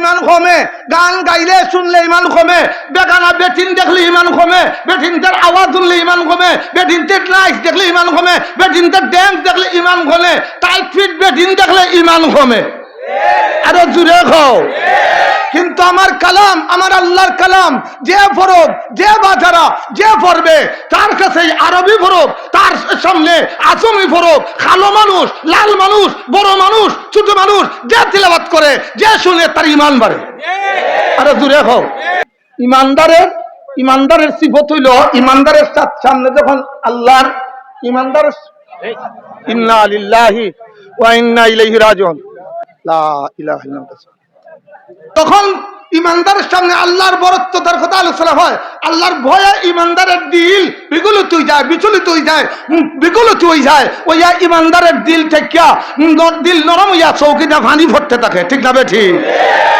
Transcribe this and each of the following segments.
ইমান কমে, গান গাইলে শুনলে ইমান কমে, বেগানা বেটিন দেখলে ইমান কমে বেটিনটার আওয়াজ শুনলে ইমান কমে বেটিনটার নাইস দেখলে ইমান কমে বেটিনটার ডেন্স দেখলে ইমান কমে টাইট ফিট বেটিন দেখলে ইমান কমে। আরও জুড়ে খাও। কিন্তু আমার কালাম, আমার আল্লাহর কালাম যে ফরব যে বাজারা, যে পড়বে, তার কাছে আরবি ফরব তার সামনে আসমি ফরব কালো মানুষ, লাল মানুষ, বড় মানুষ, ছোট মানুষ, যে তিলাবাত করে, যে শুনে তার ইমান বাড়ে। আরে দূরে হোক ইমানদারের ইমানদারের সিফত হইল, ইমানদারের সামনে যখন আল্লাহর ইমানদারের ইন্না আলিল্লাহি ওয়া ইন্না ইলাইহি রাজিউন। লা ইলাহা ইল্লাল্লাহ। তখন ইমানদারের সামনে আল্লাহর বরত্ব তার কথা আলোচনা হয়। আল্লাহর ভয়ে ইমানদারের দিল বিগলিত হয়ে যায়, বিচলিত হয়ে যায়, বিগলিত হয়ে যায়। ওইয়া ইমানদারের দিল থেকে দিল নরম হইয়া চৌকিটা ভানি ভরতে থাকে, ঠিক না বেঠি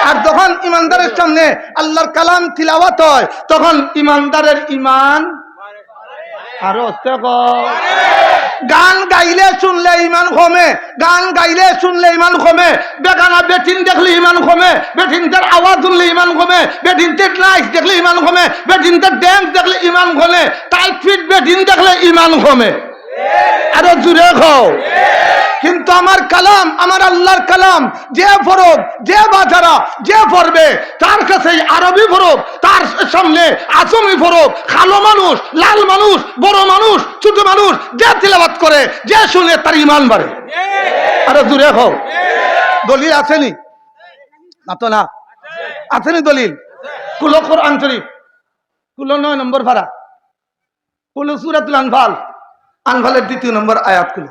আর যখন ইমানদারের সামনে আল্লাহর কালাম তিলাওয়াত হয়, তখন ইমানদারের ইমান আরও গান গাইলে শুনলে ইমান কমে, গান গাইলে শুনলে ইমান কমে, বেগানা বেটিন দেখলে ইমান কমে বেটিনটার আওয়াজ শুনলে ইমান কমে বেটিনটার নাইস দেখলে ইমান কমে বেটিনটার ডেন্স দেখলে ইমান কমে টাইট ফিট বেটিন দেখলে ইমান কমে। আরও জুড়ে খাও কিন্তু আমার কালাম, আমার আল্লাহর কালাম যে ফরব যে বাজারা, যে পড়বে, তার কাছে আরবি ফরব তার সামনে আসমি ফরব কালো মানুষ, লাল মানুষ, বড় মানুষ, ছোট মানুষ, যে তিলাবাত করে, যে শুনে তার ইমান বাড়ে। আরও দূরে হোক দলিল আসেনি না তো না। আসেনি দলিল? কুলো কোরআন শরীফ। কুলো নয় নম্বর ভাড়া কুলো সুরাতুল আনফাল। আনফালের দ্বিতীয় নম্বর আয়াত কুলো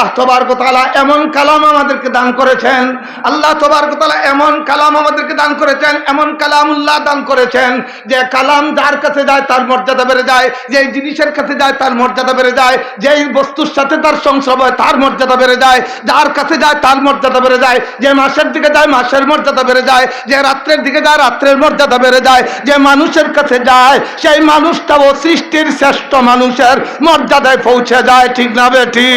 আল্লাহ তবারক তাআলা এমন কালাম আমাদেরকে দান করেছেন, আল্লাহ তবারক তাআলা এমন কালাম আমাদেরকে দান করেছেন, এমন কালাম উল্লাহ দান করেছেন যে কালাম যার কাছে যায় তার মর্যাদা বেড়ে যায়, যেই জিনিসের কাছে যায় তার মর্যাদা বেড়ে যায়, যেই বস্তুর সাথে তার সংসব হয় তার মর্যাদা বেড়ে যায়, যার কাছে যায় তার মর্যাদা বেড়ে যায়, যে মাসের দিকে যায় মাসের মর্যাদা বেড়ে যায়, যে রাত্রের দিকে যায় রাত্রের মর্যাদা বেড়ে যায়, যে মানুষের কাছে যায় সেই মানুষটাও সৃষ্টির শ্রেষ্ঠ মানুষের মর্যাদায় পৌঁছে যায়, ঠিক না বেঠি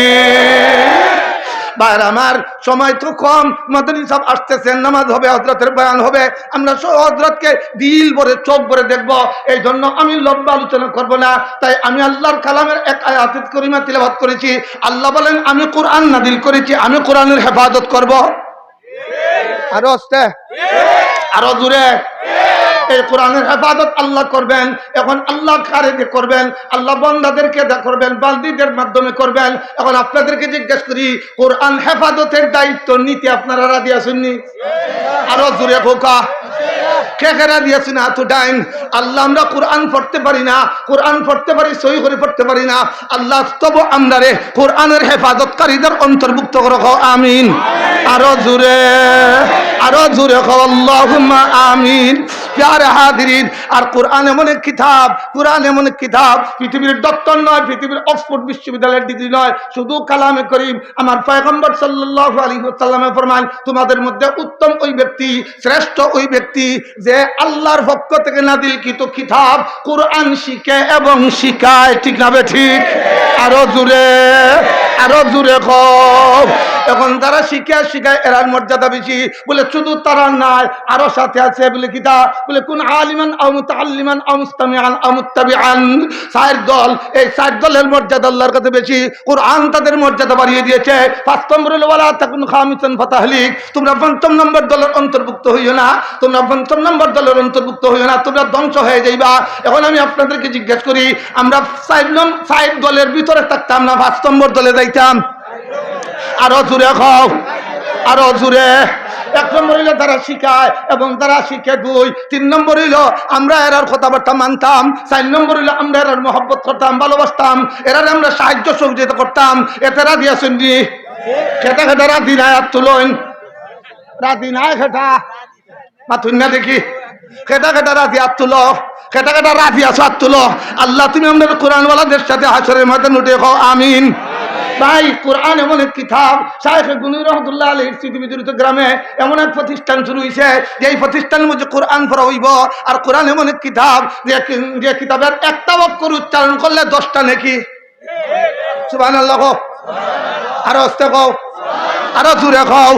আমার সময় তো কম। মদনী সব আসতেছেন নামাজ হবে হজরতের বয়ান হবে। আমরা হজরতকে দিল ভরে চোখ ভরে দেখব। এই জন্য আমি লম্বা আলোচনা করব না। তাই আমি আল্লাহর কালামের এক আয়াতিত করিমা তিলাবাত করেছি। আল্লাহ বলেন আমি কোরআন নাদিল করেছি আমি কোরআনের হেফাজত করব। আরও আসতে। আরও দূরে এই কোরআনের হেফাজত আল্লাহ করবেন, এখন আল্লাহ কারে দিয়ে করবেন, আল্লাহ বন্দাদেরকে করবেন বালদিদের মাধ্যমে করবেন, এখন আপনাদেরকে জিজ্ঞেস করি, কোরআন হেফাজতের দায়িত্ব নিতে আপনারা রাজি আসেননি আরও জুড়ে খোকা কে দিয়েছেন এত টাইম আল্লাহ আমরা কোরআন পড়তে পারি না কোরআন পড়তে পারি সই করে পড়তে পারি না। আল্লাহ তবু আমরা রে কোরআনের হেফাজতকারীদের অন্তর্ভুক্ত করো আমিন। আরও জুড়ে আরও জুড়ে আল্লাহুম্মা আমিন। প্যারে হাদিরিন আর কোরআন এমন এক কিতাব কোরআন এমন এক কিতাব পৃথিবীর ডক্টর নয় পৃথিবীর অক্সফোর্ড বিশ্ববিদ্যালয়ের ডিগ্রি নয় শুধু কালামে করিম। আমার পয়গম্বর সাল্লাল্লাহু আলাইহি ওয়াসাল্লামে ফরমান তোমাদের মধ্যে উত্তম ওই ব্যক্তি শ্রেষ্ঠ ওই ব্যক্তি যে আল্লাহর পক্ষ থেকে নাদিলকৃত কিতাব কোরআন শিখে এবং শিখায়, ঠিক না ঠিক? আরও জুড়ে আরও জুড়ে খব এখন তারা শিখে শিখায়, এরার মর্যাদা বেশি। বলে, শুধু তারা নাই আরও সাথে আছে। বলে, কিতা? বলে, কোন আলিমান আও মুতাআল্লিমান আও মুস্তামিআন আও মুত্তাবিআন। চার দল, এই চার দলের মর্যাদা আল্লাহর কাছে বেশি। কোরআন তাদের মর্যাদা বাড়িয়ে দিয়েছে। পাঁচ নম্বর ওয়ালা তাকুন খামিসান ফাতাহলিক। তোমরা পঞ্চম নম্বর দলের অন্তর্ভুক্ত হইও না। তোমরা পঞ্চম নম্বর দলের অন্তর্ভুক্ত হইও না, তোমরা ধ্বংস হয়ে যাইবা। এখন আমি আপনাদেরকে জিজ্ঞেস করি, আমরা সাইড নম সাইড দলের ভিতরে থাকতাম না, পাঁচ নম্বর দলে যাইতাম? আরও জুড়ে খাও আরও জুড়ে এক নম্বর হইল তারা শিখায় এবং তারা শিখে দুই তিন নম্বর হইল আমরা এরার কথাবার্তা মানতাম, চার নম্বর হইল আমরা এরার মহব্বত করতাম, ভালোবাসতাম, এরার আমরা সাহায্য সহযোগিতা করতাম। এতেরা দিয়েছেন নি? খেতে খেতে রাতি নাই, আর তুলইন রাতি নাই খেটা মাথুন না দেখি। খেটা খেটা রাজি হাত তুলো। খেটা খেটা রাজি আছো হাত তুলো। আল্লাহ, তুমি আমাদের কোরআনওয়ালাদের সাথে হাসরের মাঝে নুটে খাও। আমিন। ভাই, কোরআন এমন এক কিতাব শাহেখ গুনি রহমতুল্লাহ আলীর স্মৃতি বিজড়িত গ্রামে এমন এক প্রতিষ্ঠান শুরু হয়েছে যে এই প্রতিষ্ঠানের মধ্যে কোরআন পড়া হইব। আর কোরআন এমন এক কিতাব, যে যে কিতাবের একটা অক্ষর উচ্চারণ করলে দশটা নাকি? সুবাহ আল্লাহ আরও অস্তে কও। আরও জুড়ে খাও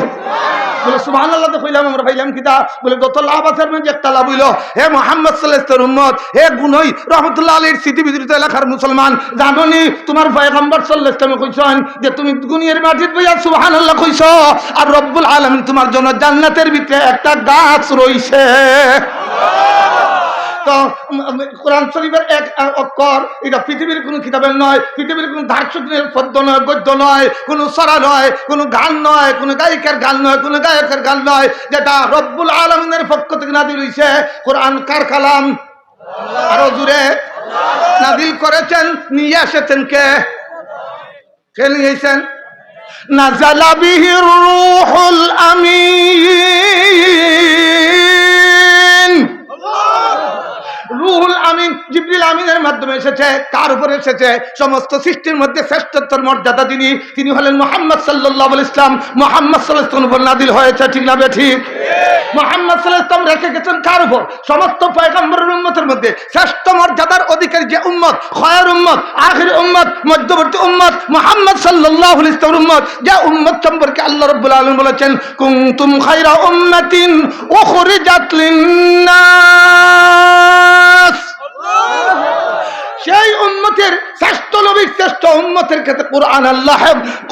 বলে সুহান আল্লাহ তো কইলাম, আমরা পাইলাম কিতা বলে, যত লাভ আছে মধ্যে একটা লাভ হইল। হে মোহাম্মদ সাল্লাহ উম্মত, হে গুনই রহমতুল্লাহ আলীর স্মৃতি বিদ্রিত এলাকার মুসলমান, জাননি, তোমার পয়গম্বর সাল্লাহ ইসলামে কইছেন যে, তুমি গুনিয়ের মাটির বইয়া সুহান আল্লাহ কইছ, আর রব্বুল আলম তোমার জন্য জান্নাতের ভিতরে একটা গাছ রইছে। কোরআন শরীফের এক অক্ষর, এটা পৃথিবীর কোনো কিতাবের নয়, পৃথিবীর কোনো দার্শনিকের পদ্য নয়, গদ্য নয়, কোনো সরা নয়, কোনো গান নয়, কোনো গায়িকার গান নয়, কোনো গায়কের গান নয়, যেটা রব্বুল আলমিনের পক্ষ থেকে নাদিল হইছে, কোরআন কার কালাম? আরও জুড়ে নাদিল করেছেন, নিয়ে এসেছেন কে? কে নিয়েছেন নাজালা বিহির রূহুল আমিন। জিবরিল আমিনের মাধ্যমে এসেছে কার উপরে এসেছে সমস্ত সৃষ্টির মধ্যে শ্রেষ্ঠত্বর মর্যাদা তিনি তিনি হলেন মোহাম্মদ সাল্লাহ ইসলাম মোহাম্মদ সাল্লাহ ইসলাম উপর নাদিল হয়েছে, ঠিক না বে ঠিক? মোহাম্মদ সাল্লাহ ইসলাম রেখে গেছেন কার উপর? সমস্ত পয়গম্বরের উম্মতের মধ্যে শ্রেষ্ঠ মর্যাদার অধিকারী যে উম্মত খয়ার উম্মত, আখির উম্মত, মধ্যবর্তী উম্মত, মোহাম্মদ সাল্লাহ ইসলামের উম্মত, যে উম্মত সম্পর্কে আল্লাহ রব্বুল আলম বলেছেন কুমতুম খাইরা উম্মাতিন উখরিজাত লিন্নাস। সেই উম্মতের শ্রেষ্ঠ নবীর শ্রেষ্ঠ উম্মতের ক্ষেত্রে কোরআন আল্লাহ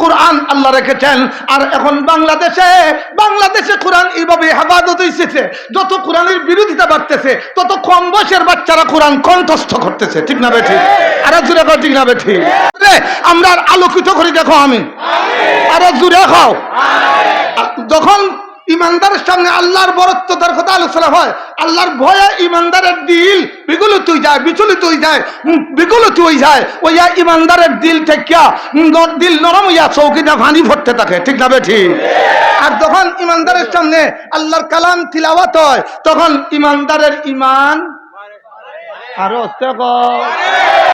কোরআন আল্লাহ রেখেছেন। আর এখন বাংলাদেশে বাংলাদেশে কোরআন এইভাবে হেফাজত হয়েছে যত কোরআনের বিরোধিতা বাড়তেছে, তত কম বয়সের বাচ্চারা কোরআন কণ্ঠস্থ করতেছে। ঠিক না বেঠি? আরও জুড়ে খাও ঠিক না বেঠি? আমরা আলোকিত করি, দেখো আমি। আরও জুড়ে খাও যখন ইমানদারের সামনে আল্লাহর বরত্বতার কথা আলোচনা হয়। আল্লাহর ভয়ে ইমানদারের দিল বিগলিত হয়ে যায়, বিচলিত হয়ে যায় বিগলিত হয়ে যায়। ওইয়া ইমানদারের দিল থেকে দিল নরম হইয়া চৌকিটা ভানি ভরতে থাকে, ঠিক না বেঠি আর যখন ইমানদারের সামনে আল্লাহর কালাম তিলাওয়াত হয়, তখন ইমানদারের ইমান আরও